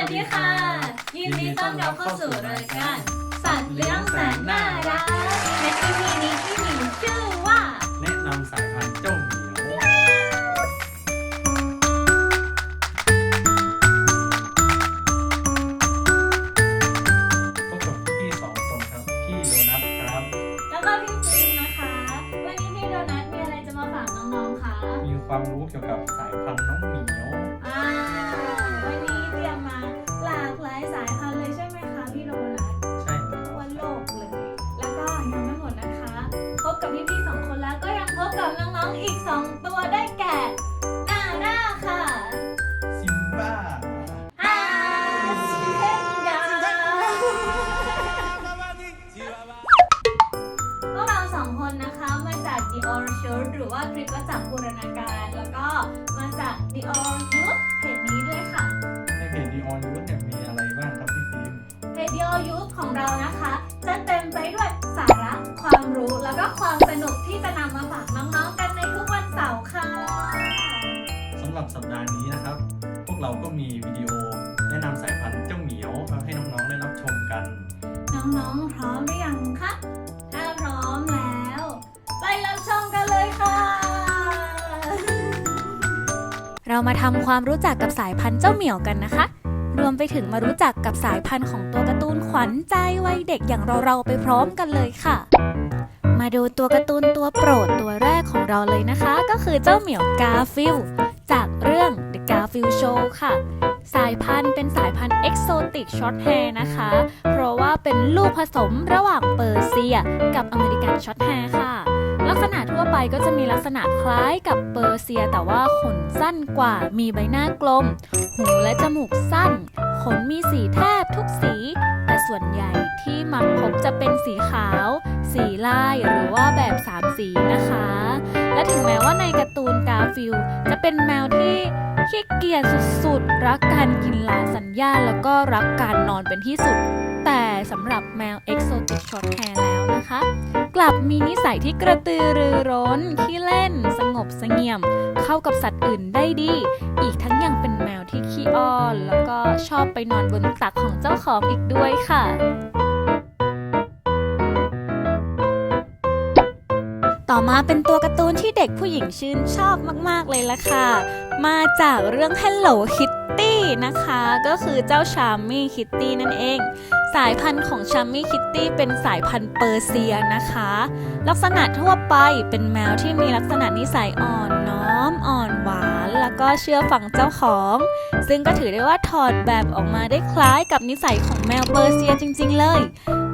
วัสดีค่ะ ยินดีต้อนรับเข้าสู่รายการ สัตว์เลี้ยงแสนน่ารักในที่นี้นี้ที่มีชื่อว่า แนะนำสายพันธุ์เจ้าเหมียวพบกับพี่สองคนครับ พี่โดนัทครับ แล้วก็พี่ฟิล์มนะคะ วันนี้พี่โดนัทมีอะไรจะมาฝากน้องๆคะ มีความรู้เกี่ยวกับสายพันธุ์น้องเหมี สองตัว กเราก็มีวิดีโอ แนะนำสายพันธุ์เจ้าเหมียวมาให้น้องๆได้รับชมกัน น้องๆพร้อมหรือยังคะถ้าพร้อมแล้ว ไปรับชมกันเลยค่ะ เรามาทำความรู้จักกับสายพันธุ์เจ้าเหมียวกันนะคะ รวมไปถึงมารู้จักกับสายพันธุ์ของตัวการ์ตูนขวัญใจวัยเด็กอย่างเราๆไปพร้อมกันเลยค่ะ มาดูตัวการ์ตูนตัวโปรดตัวแรกของเราเลยนะคะ ก็คือเจ้าเหมียวกาฟิลจากเรื่อง The Garfield Show ค่ะ สายพันธุ์เป็นสายพันธุ์ Exotic Short Hair นะคะ เพราะว่าเป็นลูกผสมระหว่างเปอร์เซีย กับอเมริกันช็อตแฮร์ค่ะ ลักษณะทั่วไปก็จะมีลักษณะคล้ายกับเปอร์เซีย แต่ว่าขนสั้นกว่า มีใบหน้ากลม หูและจมูกสั้น ขนมีสีแทบทุกสี แต่ส่วนใหญ่ที่มักพบจะเป็นสีขาว สีลายหรือว่าแบบสามสีนะคะ และถึงแม้ว่าในการ์ตูนกาฟิลจะเป็นแมวที่ ขี้เกียจสุดๆ รักการกินลาสัญญาแล้วก็รักการนอนเป็นที่สุด แต่สำหรับแมว Exotic Short Hair แล้วนะคะ กลับมีนิสัยที่กระตือรือร้นขี้เล่น สงบเสงี่ยม เข้ากับสัตว์อื่นได้ดี อีกทั้งยังเป็นแมวที่ขี้อ้อน แล้วก็ชอบไปนอนบนตักของเจ้าของอีกด้วยค่ะ ต่อมาเป็นตัวการ์ตูนที่เด็กผู้หญิงชื่นชอบมาก ๆ เลยละค่ะ มาจากเรื่อง Hello Kitty นะคะ ก็คือเจ้าชา m มี่คิตตี้นั่นเอง สายพันธุ์ของชา m มี่คิตตี้เป็นสายพันธุ์เปอร์เซียนะคะ ลักษณะทั่วไปเป็นแมวที่มีลักษณะนิสัยอ่อนน้อมอ่อนหวาน แล้วก็เชื่อฟังเจ้าของ ซึ่งก็ถือได้ว่าถอดแบบออกมาได้คล้ายกับนิสัยของแมวเปอร์เซียจริง ๆ เลย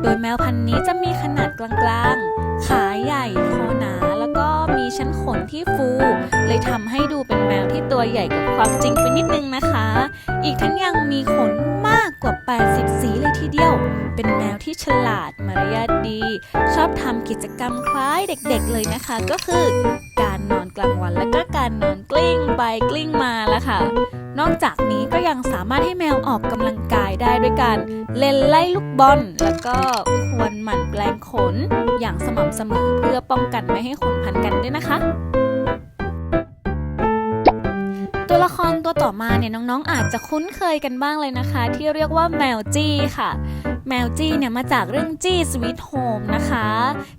โดยแมวพันธุ์นี้จะมีขนาดกลางๆ ขาใหญ่คอหนาแล้วก็มีชั้นขนที่ฟู เลยทำให้ดูเป็นแมวที่ตัวใหญ่กว่าความจริงไปนิดนึงนะคะ อีกทั้งยังมีขนมากกว่า 80 สีเลยทีเดียว เป็นแมวที่ฉลาดมารยาทดี ชอบทำกิจกรรมคล้ายเด็กๆเลยนะคะ ก็คือการนอนกลางวันและก็การนอนกลิ้งไปกลิ้งมาละค่ะ นอกจากนี้ ยังสามารถให้แมวออกกำลังกายได้ด้วยการเล่นไล่ลูกบอล แล้วก็ควรหมั่นแปลงขนอย่างสม่ำเสมอเพื่อป้องกันไม่ให้ขนพันกันด้วยนะคะ ตัวละครตัวต่อมาเนี่ยน้องๆ อาจจะคุ้นเคยกันบ้างเลยนะคะ ที่เรียกว่าแมวจี้ค่ะ แมวจี้เนี่ยมาจากเรื่องจี้สวีทโฮมนะคะ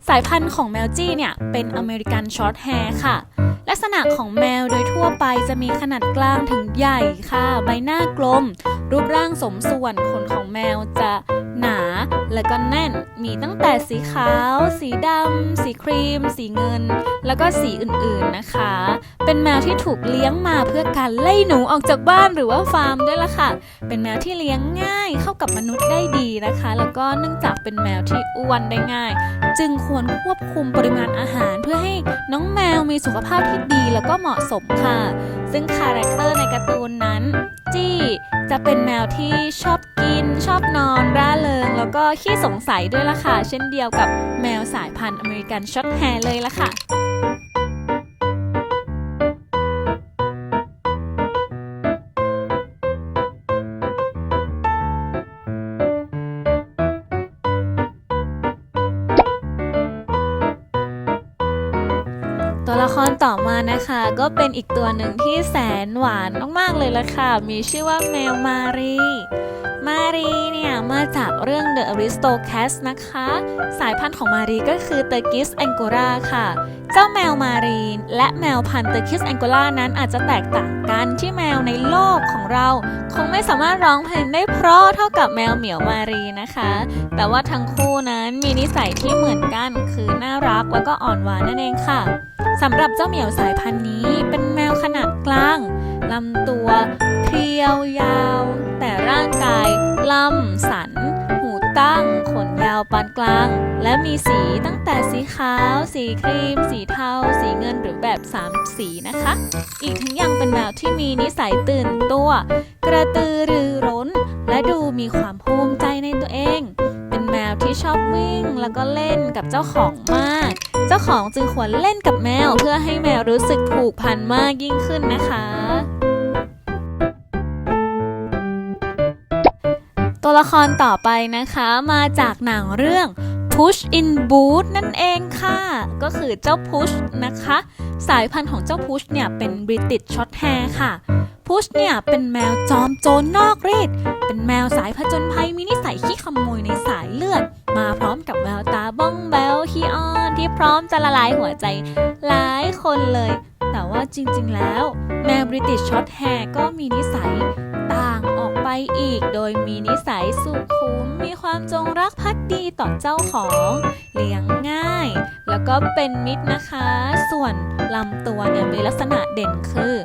สายพันธุ์ของแมวจี้เนี่ยเป็นอเมริกันช็อตแฮร์ค่ะ ลักษณะของแมวโดยทั่วไปจะมีขนาดกลางถึงใหญ่ค่ะ ใบหน้ากลม รูปร่างสมส่วนขนของแมวจะหนาและก็แน่น มีตั้งแต่สีขาว สีดำ สีครีม สีเงิน แล้วก็สีอื่นๆนะคะ เป็นแมวที่ถูกเลี้ยงมาเพื่อการไล่หนูออกจากบ้านหรือว่าฟาร์มด้วยล่ะค่ะ เป็นแมวที่เลี้ยงง่ายเข้ากับมนุษย์ได้ดีนะคะแล้วก็เนื่องจากเป็นแมวที่อ้วนได้ง่าย จึงควรควบคุมปริมาณอาหารเพื่อให้น้องแมวมีสุขภาพที่ดีแล้วก็เหมาะสมค่ะ ซึ่งคาแรคเตอร์ในการ์ตูนนั้น จี้จะเป็นแมวที่ชอบกิน ชอบนอน ร่าเริง แล้วก็ขี้สงสัยด้วยล่ะค่ะ เช่นเดียวกับแมวสายพันธุ์อเมริกันช็อตแฮร์เลยล่ะค่ะ นะคะ ก็เป็นอีกตัวหนึ่งที่แสนหวานมากๆเลยละค่ะ มีชื่อว่าแมวมารี มารีเนี่ย มาจากเรื่อง The Aristocats นะคะ สายพันธุ์ของมารีก็คือ t u r k i s Angora ค่ะ เจ้าแมวมารีน และแมวพันธุ์ t u r k i s Angora นั้นอาจจะแตกต่างกันที่แมวในโลกของเรา คงไม่สามารถร้องเพลงได้เพราะเท่ากับแมวเหมียวมารีนะคะ แต่ว่าทั้งคู่นั้นมีนิสัยที่เหมือนกันคือน่ารักแล้วก็อ่อนหวานนั่นเองค่ะสำหรับเจ้าเหมียวสายพันธุ์นี้เป็น ขนาดกลางลำตัวเพรียวยาว แต่ร่างกายล่ำสัน หูตั้ง ขนยาวปานกลาง และมีสีตั้งแต่สีขาว สีครีม สีเทา สีเงินหรือแบบ 3 สีนะคะ อีกทั้งยังเป็นแมวที่มีนิสัยตื่นตัว กระตือรือร้น และดูมีความภูมิใจในตัวเอง เป็นแมวที่ชอบวิ่งแล้วก็เล่นกับเจ้าของมาก เจ้าของจึงควรเล่นกับแมวเพื่อให้แมวรู้สึกผูกพันมากยิ่งขึ้นนะคะตัวละครต่อไปนะคะมาจากหนังเรื่อง Push in Boot นั่นเองค่ะ ก็คือเจ้า Push นะคะ สายพันธุ์ของเจ้า Push เนี่ยเป็น British Short Hair ค่ะ Push เนี่ยเป็นแมวจอมโจรนอกรีดเป็นแมวสายผจญภัยมีนิสัยขี้ขโมยในสายเลือด มาพร้อมกับแววตาบ้องแบวขี้อ้อนที่พร้อมจะละลายหัวใจหลายคนเลย แต่ว่าจริงๆแล้ว แมว British Short Hair ก็มีนิสัยต่างออกไปอีก โดยมีนิสัยสุขุมมีความจงรักภักดีต่อเจ้าของ เลี้ยงง่าย แล้วก็เป็นมิตรนะคะ ส่วนลำตัวเนี่ยมีลักษณะเด่นคือ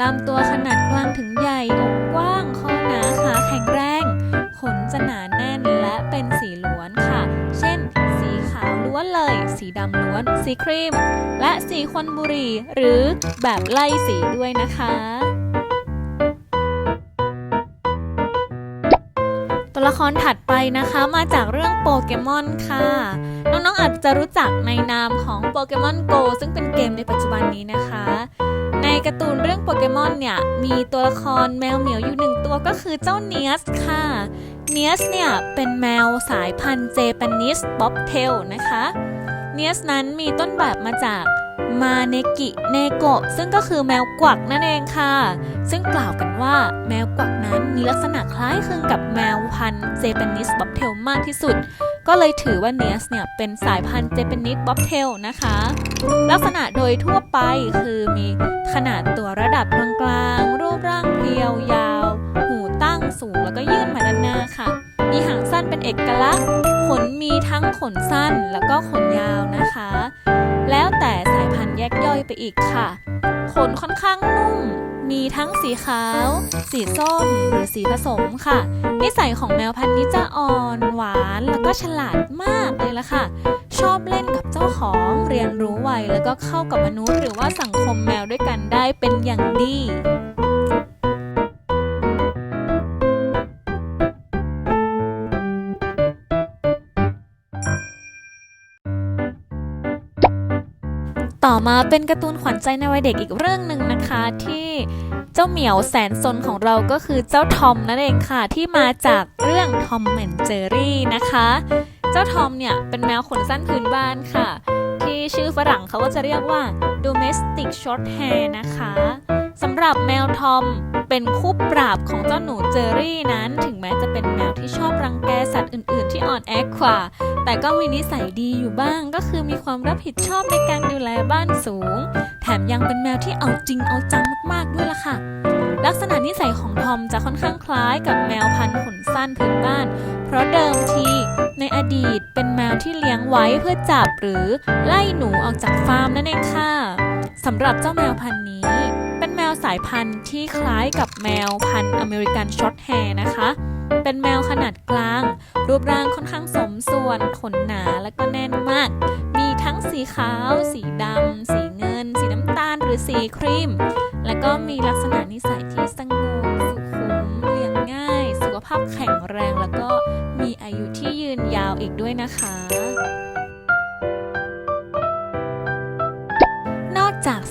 ลำตัวขนาดกลางถึงใหญ่อกกว้างข้อหนาขาแข็งแรง ขนจะหนาแน่นและเป็นสีล้วนค่ะ เช่น สีขาวล้วนเลย สีดำล้วน สีครีม และสีควันบุหรี่หรือแบบไล่สีด้วยนะคะตัวละครถัดไปนะคะมาจากเรื่องโปเกมอนค่ะ น้องๆอาจจะรู้จักในนามของโปเกมอนโกซึ่งเป็นเกมในปัจจุบันนี้นะคะ การ์ตูนเรื่องโปเกมอนเนี่ย มีตัวละครแมวเหมียวอยู่หนึ่งตัวก็คือเจ้าเนียสค่ะ เนียสเนี่ย เป็นแมวสายพันธุ์เจแปนิสบ๊อบเทลนะคะ เนียสนั้นมีต้นแบบมาจากมาเนกิเนโกะซึ่งก็คือแมวกวักนั่นเองค่ะ ซึ่งกล่าวกันว่าแมวกวักนั้นมีลักษณะคล้ายคลึงกับแมวพันธุ์เจแปนิสบ๊อบเทลมากที่สุด ก็เลยถือว่าเนสเนี่ยเป็นสายพันธุ์เจแปนิสบ๊อบเทลนะคะ ลักษณะโดยทั่วไปคือมีขนาดตัวระดับกลางๆ รูปร่างเพรียวยาว หูตั้งสูงแล้วก็ยื่นมาด้านหน้าค่ะ มีหางสั้นเป็นเอกลักษณ์ ขนมีทั้งขนสั้นแล้วก็ขนยาวนะคะ แล้วแต่สายพันธุ์แยกย่อยไปอีกค่ะ ขนค่อนข้างนุ่ม มีทั้งสีขาว สีส้ม หรือสีผสมค่ะ นิสัยของแมวพันธุ์นี้จะอ่อน หวาน แล้วก็ฉลาดมากเลยล่ะค่ะ ชอบเล่นกับเจ้าของเรียนรู้ไวแล้วก็เข้ากับมนุษย์ หรือว่าสังคมแมวด้วยกันได้เป็นอย่างดี ต่อมาเป็นการ์ตูนขวัญใจในวัยเด็กอีกเรื่องหนึ่งนะคะที่เจ้าเหมียวแสนสนของเราก็คือเจ้าทอมนั่นเองค่ะ ที่มาจากเรื่องทอมแอนเจอรี่นะคะ เจ้าทอมเนี่ยเป็นแมวขนสั้นพื้นบ้านค่ะ ที่ชื่อฝรั่งเขาก็จะเรียกว่า domestic short hair นะคะสำหรับแมวทอม เป็นคู่ปราบของเจ้าหนูเจอรี่นั้น ถึงแม้จะเป็นแมวที่ชอบรังแกสัตว์อื่น ๆ ที่อ่อนแอกว่า แต่ก็มีนิสัยดีอยู่บ้าง ก็คือมีความรับผิดชอบในการดูแลบ้านสูง แถมยังเป็นแมวที่เอาจริงเอาจังมากๆด้วยล่ะค่ะลักษณะนิสัยของทอมจะค่อนข้างคล้ายกับแมวพันธุ์ขนสั้นพื้นบ้าน เพราะเดิมทีในอดีตเป็นแมวที่เลี้ยงไว้เพื่อจับหรือไล่หนูออกจากฟาร์มนั่นเองค่ะสำหรับเจ้าแมวพันธุ์นี้ สายพันธุ์ที่คล้ายกับแมวพันธุ์อเมริกันช็อตแฮร์นะคะ เป็นแมวขนาดกลาง รูปร่างค่อนข้างสมส่วนขนหนาและก็แน่นมาก มีทั้งสีขาว สีดำ สีเงิน สีน้ำตาล หรือสีครีม แล้วก็มีลักษณะนิสัยที่สงบสุขุมเลี้ยงง่าย สุขภาพแข็งแรงแล้วก็มีอายุที่ยืนยาวอีกด้วยนะคะ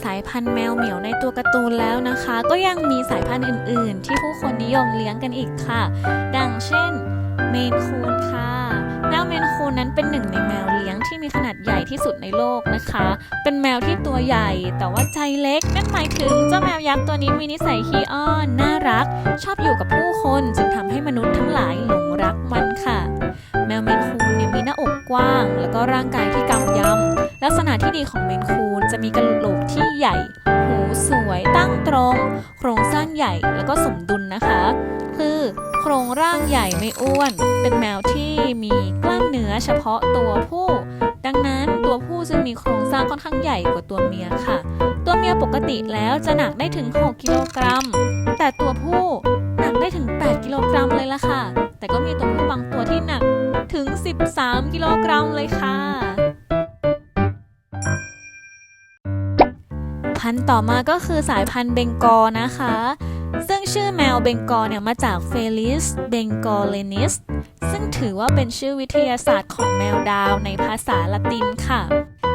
สายพันธุ์แมวเหมียวในตัวการ์ตูนแล้วนะคะ ก็ยังมีสายพันธุ์อื่น ๆ ที่ผู้คนนิยมเลี้ยงกันอีกค่ะ ดังเช่นเมนคูนค่ะแมวเมนคูนนั้นเป็นหนึ่งในแมวเลี้ยงที่มีขนาดใหญ่ที่สุดในโลกนะคะ เป็นแมวที่ตัวใหญ่แต่ว่าใจเล็ก นั่นหมายถึงเจ้าแมวยักษ์ตัวนี้มีนิสัยขี้อ้อนน่ารัก ชอบอยู่กับผู้คนจึงทำให้มนุษย์ทั้งหลายหลงรักมันค่ะ แมวเมนคูนเนี่ยมีหน้าอกกว้าง แล้วก็ร่างกายที่กำ ลักษณะที่ดีของเมนคูนจะมีกระโหลกที่ใหญ่ หูสวยตั้งตรง โครงสร้างใหญ่แล้วก็สมดุลนะคะ คือโครงร่างใหญ่ไม่อ้วน เป็นแมวที่มีกล้ามเนื้อเฉพาะตัวผู้ ดังนั้นตัวผู้จึงมีโครงสร้างค่อนข้างใหญ่กว่าตัวเมียค่ะ ตัวเมียปกติแล้วจะหนักได้ถึง 6 กิโลกรัม แต่ตัวผู้หนักได้ถึง 8 กิโลกรัมเลยล่ะค่ะ แต่ก็มีตัวผู้บางตัวที่หนักถึง 13 กิโลกรัมเลยค่ะ ต่อมาก็คือสายพันธุ์เบงกอลนะคะ ซึ่งชื่อแมวเบงกอลเนี่ยมาจาก Felis bengalensis ซึ่งถือว่าเป็นชื่อวิทยาศาสตร์ของแมวดาวในภาษาละตินค่ะ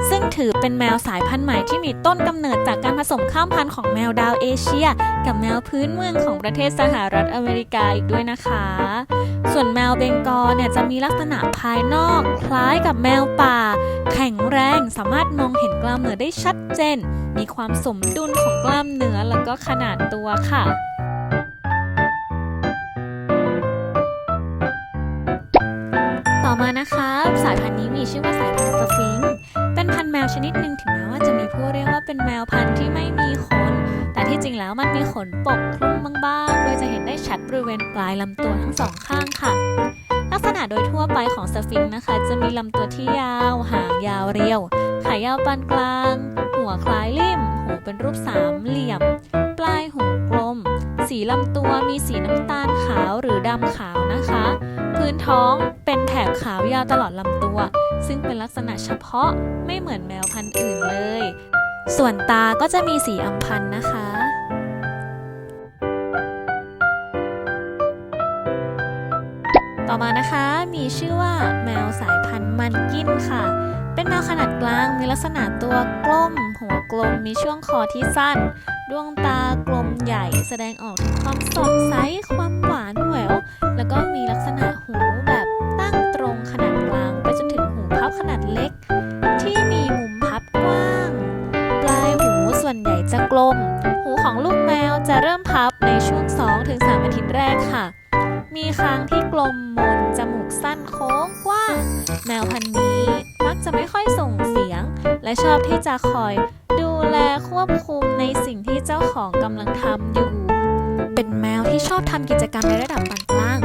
ซึ่งถือเป็นแมวสายพันธุ์ใหม่ที่มีต้นกำเนิดจากการผสมข้ามพันธุ์ของแมวดาวเอเชีย กับแมวพื้นเมืองของประเทศสหรัฐอเมริกาอีกด้วยนะคะ ส่วนแมวเบงกอลเนี่ยจะมีลักษณะภายนอก คล้ายกับแมวป่า แข็งแรงสามารถมองเห็นกล้ามเนื้อได้ชัดเจน มีความสมดุลของกล้ามเนื้อแล้วก็ขนาดตัวค่ะต่อมานะคะสายพันธุ์นี้มีชื่อว่าสายพันธุ์สฟิงค์เป็นพันธุ์แมวชนิดหนึ่งถึงแม้ว่าจะมีผู้เรียกว่าเป็นแมวพันธุ์ที่ไม่มีขน ที่จริงแล้วมันมีขนปกคลุมบ้างๆ โดยจะเห็นได้ชัดบริเวณปลายลำตัวทั้งสองข้างค่ะ ลักษณะโดยทั่วไปของสฟิงค์นะคะ จะมีลำตัวที่ยาว หางยาวเรียว ขายาวปานกลาง หัวคล้ายลิ่ม หูเป็นรูปสามเหลี่ยม ปลายหูกลม สีลำตัวมีสีน้ำตาลขาวหรือดำขาวนะคะ พื้นท้องเป็นแถบขาวยาวตลอดลำตัว ซึ่งเป็นลักษณะเฉพาะไม่เหมือนแมวพันธุ์อื่นเลย ส่วนตาก็จะมีสีอัมพันธ์นะคะ มานะคะ มีชื่อว่าแมวสายพันธุ์มันกินค่ะ เป็นแมวขนาดกลางมีลักษณะตัวกลม หัวกลมมีช่วงคอที่สั้น ดวงตากลมใหญ่แสดงออกถึงความสดใสความหวานแหวว แล้วก็มีลักษณะหูแบบตั้งตรงขนาดกลาง ไปจนถึงหูพับขนาดเล็ก ที่มีมุมพับกว้าง ปลายหูส่วนใหญ่จะกลม หูของลูกแมวจะเริ่มพับในช่วง 2-3 อาทิตย์แรกค่ะ มีคางที่กลมมนจมูกสั้นโค้งกว้างแมวพันธุ์นี้มักจะไม่ค่อยส่งเสียง และชอบที่จะคอยดูแลควบคุมในสิ่งที่เจ้าของกำลังทำอยู่ เป็นแมวที่ชอบทำกิจกรรมในระดับปานกลาง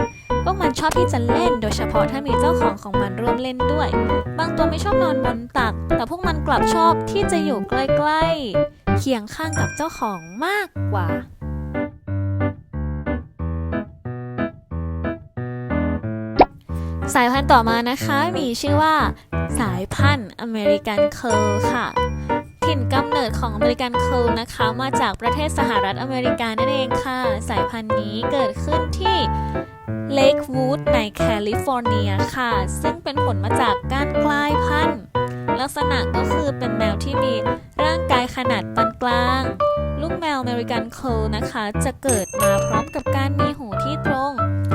พวกมันชอบที่จะเล่นโดยเฉพาะถ้ามีเจ้าของของมันร่วมเล่นด้วย บางตัวไม่ชอบนอนบนตัก แต่พวกมันกลับชอบที่จะอยู่ใกล้ๆเคียงข้างกับเจ้าของมากกว่า สายพันธุ์ต่อมานะคะ มีชื่อว่าสายพันธุ์อเมริกันเคิร์ลค่ะถิ่นกำเนิดของอเมริกันเคิร์ลนะคะ มาจากประเทศสหรัฐอเมริกานั่นเองค่ะ สายพันธุ์นี้เกิดขึ้นที่เลควูดในแคลิฟอร์เนียค่ะ ซึ่งเป็นผลมาจากการกลายพันธุ์ ลักษณะก็คือเป็นแมวที่มีร่างกายขนาดปานกลาง ลูกแมวอเมริกันเคิร์ลนะคะ จะเกิดมาพร้อมกับการมีหูที่ตรง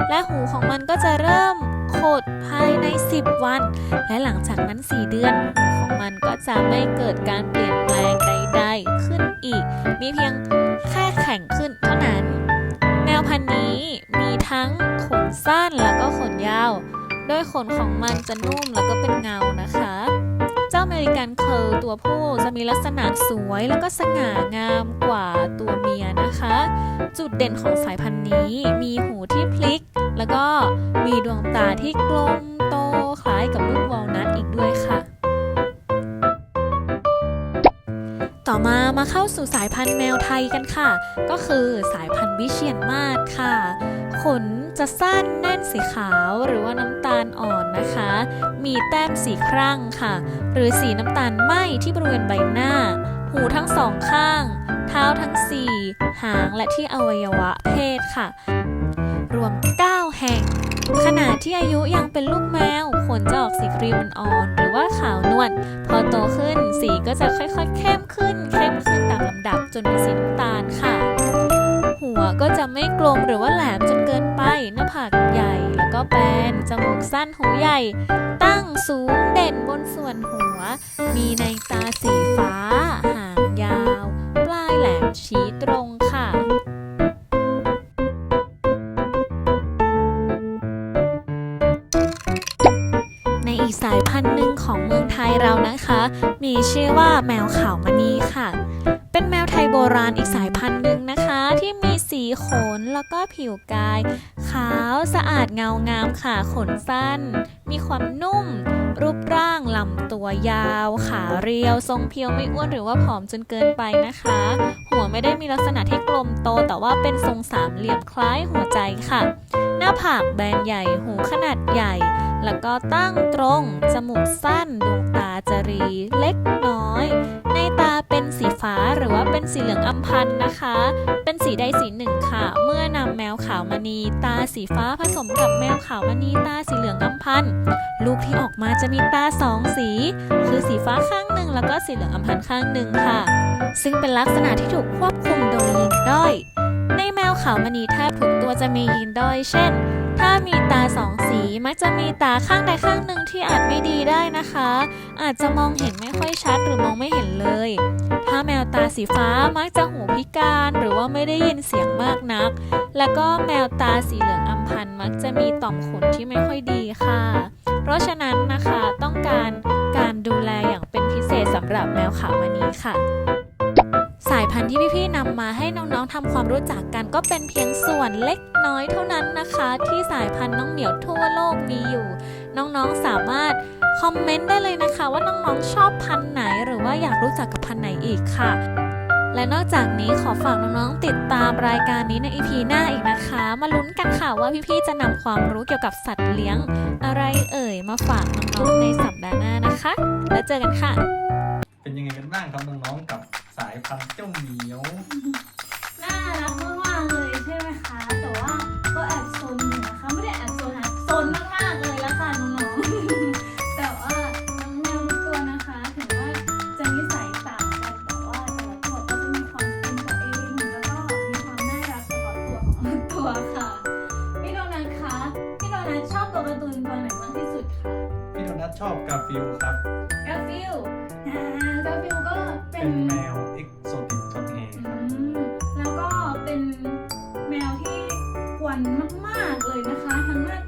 และหูของมันก็จะเริ่ม ขดภายใน 10 วัน และหลังจากนั้น 4 เดือนหูของมันก็จะไม่เกิดการเปลี่ยนแปลงใดๆขึ้นอีก มีเพียงแค่แข็งขึ้นเท่านั้น แมวพันธุ์นี้มีทั้งขนสั้นแล้วก็ขนยาว โดยขนของมันจะนุ่มแล้วก็เป็นเงานะคะ เจ้าอเมริกันเคิร์ตัวผู้จะมีลักษณะสวยแล้วก็สง่างามกว่าตัวเมียนะคะ จุดเด่นของสายพันธุ์นี้มีหูที่พลิก แล้วก็มีดวงตาที่กลมโตคล้ายกับลูกวอลนัทอีกด้วยค่ะ ต่อมามาเข้าสู่สายพันธุ์แมวไทยกันค่ะ ก็คือสายพันธุ์วิเชียนมาศค่ะ ขนจะสั้นแน่นสีขาวหรือว่าน้ำตาลอ่อนนะคะ มีแต้มสีครั่งค่ะ หรือสีน้ำตาลไหมที่บริเวณใบหน้า หูทั้งสองข้าง เท้าทั้งสี่หางและที่อวัยวะเพศค่ะ รวม 9 แห่ง ขณะที่อายุยังเป็นลูกแมวขนจะออกสีครีมอ่อนหรือว่าขาวนวลพอโตขึ้นสีก็จะค่อยๆเข้มขึ้น เข้มขึ้นตามลำดับจนเป็นสีน้ำตาลค่ะ หัวก็จะไม่กลมหรือว่าแหลมจนเกินไปหน้าผากใหญ่แล้วก็ก็แบนจมูกสั้นหูใหญ่ ตั้งสูงเด่นบนส่วนหัว มีในตาสีฟ้า หางยาว ปลายแหลมชี้ตรงค่ะายพันธุ์หนึ่งของเมืองไทยเรานะคะ มีชื่อว่าแมวขาวมณีค่ะ เป็นแมวไทยโบราณอีกสายพันธุ์หนึ่งนะคะ สีขนแล้วก็ผิวกาย ขาวสะอาดเงางามค่ะขนสั้น มีความนุ่ม รูปร่างลำตัวยาว ขาเรียว ทรงเพียวไม่อ้วนหรือว่าผอมจนเกินไปนะคะ หัวไม่ได้มีลักษณะที่กลมโต แต่ว่าเป็นทรงสามเหลี่ยมคล้ายหัวใจค่ะ หน้าผากแบนใหญ่หูขนาดใหญ่ แล้วก็ตั้งตรง จมูกสั้นดวงตาจรีเล็กน้อย ในตา เป็นสีฟ้าหรือว่าเป็นสีเหลืองอำพันธ์นะคะ เป็นสีใดสีหนึ่งค่ะ เมื่อนำแมวขาวมณีตาสีฟ้าผสมกับแมวขาวมณีตาสีเหลืองอำพันธ์ลูกที่ออกมาจะมีตาสองสี คือสีฟ้าข้างหนึ่งแล้วก็สีเหลืองอำพันธ์ข้างหนึ่งค่ะ ซึ่งเป็นลักษณะที่ถูกควบคุมโดยยีนด้อย ในแมวขาวมณีแทบทุกตัวจะมียีนด้อย เช่น ถ้ามีตาสองสีมักจะมีตาข้างใดข้างหนึ่งที่อาจไม่ดีได้นะคะ อาจจะมองเห็นไม่ค่อยชัดหรือมองไม่เห็นเลย ถ้าแมวตาสีฟ้ามักจะหูพิการหรือว่าไม่ได้ยินเสียงมากนัก แล้วก็แมวตาสีเหลืองอำพันมักจะมีต่อมขนที่ไม่ค่อยดีค่ะ เพราะฉะนั้นนะคะต้องการการดูแลอย่างเป็นพิเศษสำหรับแมวขาวมณีค่ะ สายพันธุ์ที่พี่ๆนำมาให้น้องๆทำความรู้จักกันก็เป็นเพียงส่วนเล็กน้อยเท่านั้นนะคะ ที่สายพันธุ์น้องเหมียวทั่วโลกมีอยู่ น้องๆสามารถคอมเมนต์ได้เลยนะคะ ว่าน้องๆชอบพันธุ์ไหนหรือว่าอยากรู้จักกับพันธุ์ไหนอีกค่ะ และนอกจากนี้ขอฝากน้องๆติดตามรายการนี้ใน EP หน้าอีกนะคะ มาลุ้นกันค่ะว่าพี่ๆจะนำความรู้เกี่ยวกับสัตว์เลี้ยง อะไรเอ่ยมาฝากน้องๆในสัปดาห์หน้านะคะ แล้วเจอกันค่ะ เป็นยังไงกันบ้างครับน้องๆกับ สายพันธุ์เจ้าเหมียว มากๆเลยนะคะ ทั้งหน้า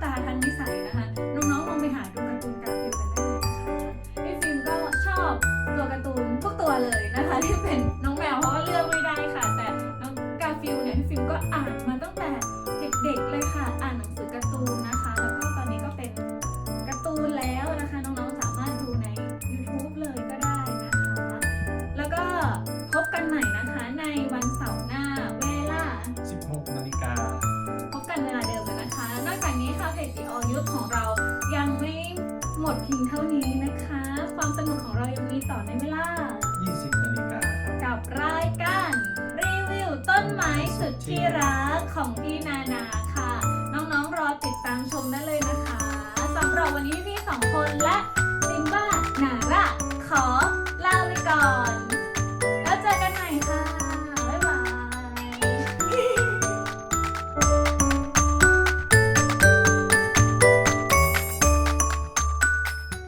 ดเพียงเท่านี้นะคะ ความสนุกของเรายังมีต่อในเวลา 20นาฬิกาครับ กับรายการรีวิวต้นไม้สุดที่รักของพี่นานาค่ะ น้องๆรอติดตามชมได้เลยนะคะสำหรับวันนี้พี่ๆสองคนและ